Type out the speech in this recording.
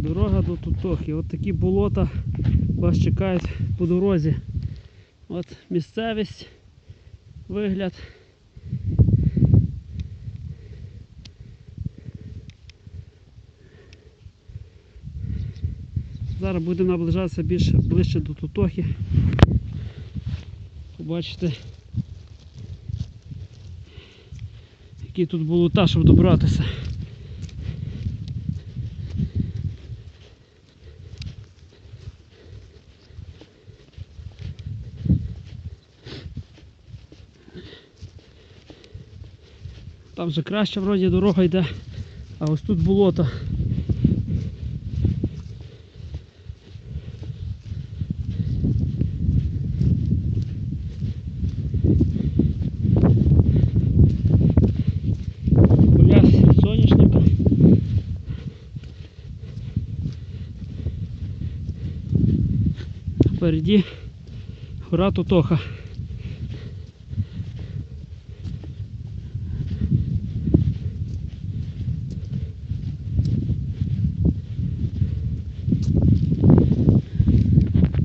Дорога до Тутохи. От такі болота вас чекають по дорозі. От місцевість, вигляд. Зараз будемо наближатися більше ближче до Тутохи. Побачите, які тут болота, щоб добратися. Там вже краще вроді дорога йде, а ось тут болото. Впереді гора Тутоха.